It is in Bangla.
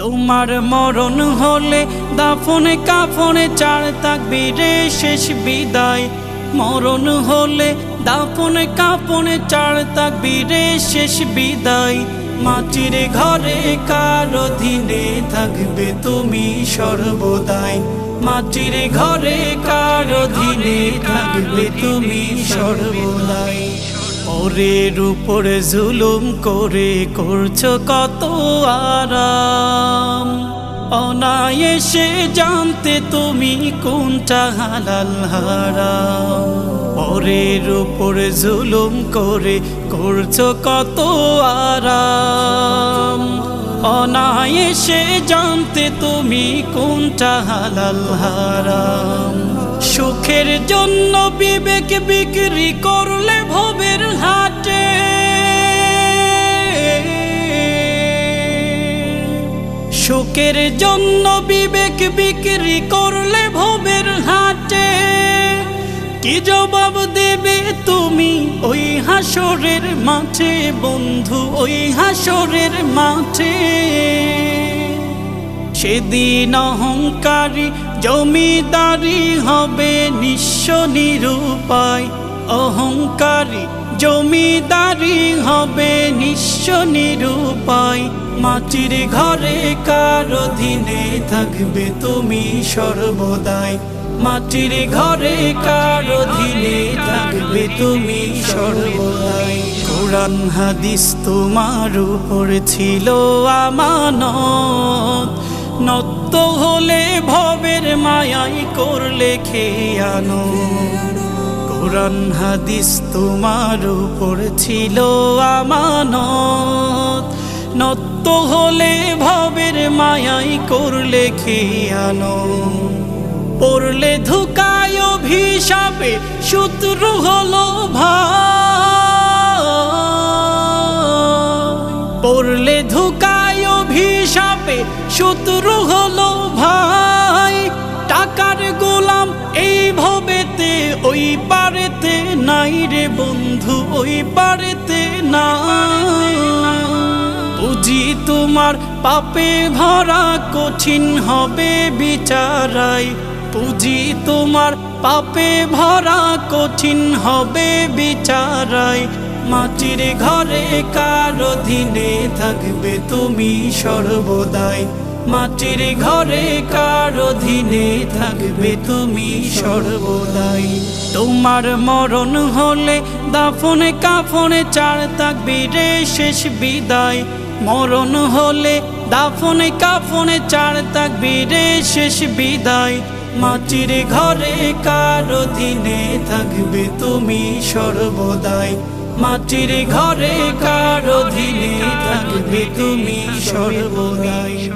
তোমার মরণ হলে দাফনে কাফনে চার তাকবীরে শেষ বিদায়। মরণ হলে দাফনে কাফনে চার তাকবীরে শেষ বিদায়। মাটির ঘরে কার অধীনে থাকবে তুমি সর্বদাই? মাটির ঘরে কার অধীনে থাকবে তুমি সর্বদাই? ওরের উপরে জুলুম করে করছ কত আরাম। অনায়েসে জানতে তুমি কোনটা হালাল হারাম। ওরের উপরে জুলুম করে করছ কত আরাম। অনায়েসে জানতে তুমি কোনটা হালাল হারাম। সুখের জন্য বিবেক বিক্রি করলে ভবের সুখের জন্য বিবেক বিক্রি করলে ভবের হাটে কি জবাব দেবে তুমি ওই হাসরের মাঠে, বন্ধু, ওই হাসরের মাঠে? সেদিন অহংকারী জমিদারি হবে নিঃস্ব নিরূপায়। অহংকারী জমিদারি হবে নিঃস্ব নিরূপায়, মাটির ঘরে কার অধীনে থাকবে তুমি সর্বদাই? মাটির ঘরে কার অধীনে থাকবে তুমি সর্বদাই? কোরআন, হাদিস তোমার উপর ছিল আমানত। নত্য হলে ভবের মায়াই করলে খেয়ানো কোরআন হাদিস তোমার উপর ছিল আমানত। নত্য হলে ভাবের মায়াই করলে খেয়ানো পড়লে ধুকায় অভিশাপে শত্রু হলো ভাই। পড়লে ধুকায় অভিশাপে শত্রু হলো ভাই। টাকার গোলাম এই ভবেতে, ওই পারেতে নাই রে বন্ধু, ওই পারেতে না বুঝি তোমার পাপে ভরা কঠিন হবে বিচারাই। পুঁজি তোমার পাপে ভরা কঠিন হবে বিচারাই। মাটির ঘরে কার অধীনে থাকবে তুমি সর্বদাই? মাটির ঘরে কার অধীনে থাকবে তুমি সর্বদাই? তোমার মরণ হলে দাফনে কাফনে চার থাকবে রে শেষ বিদায়। মরণ হলে দাফনে কাফনে চার থাকবে রে শেষ বিদায়। মাটির ঘরে কার অধীনে থাকবে তুমি সর্বদাই? মাটির ঘরে কার অধীনে থাকবে তুমি সর্বদাই?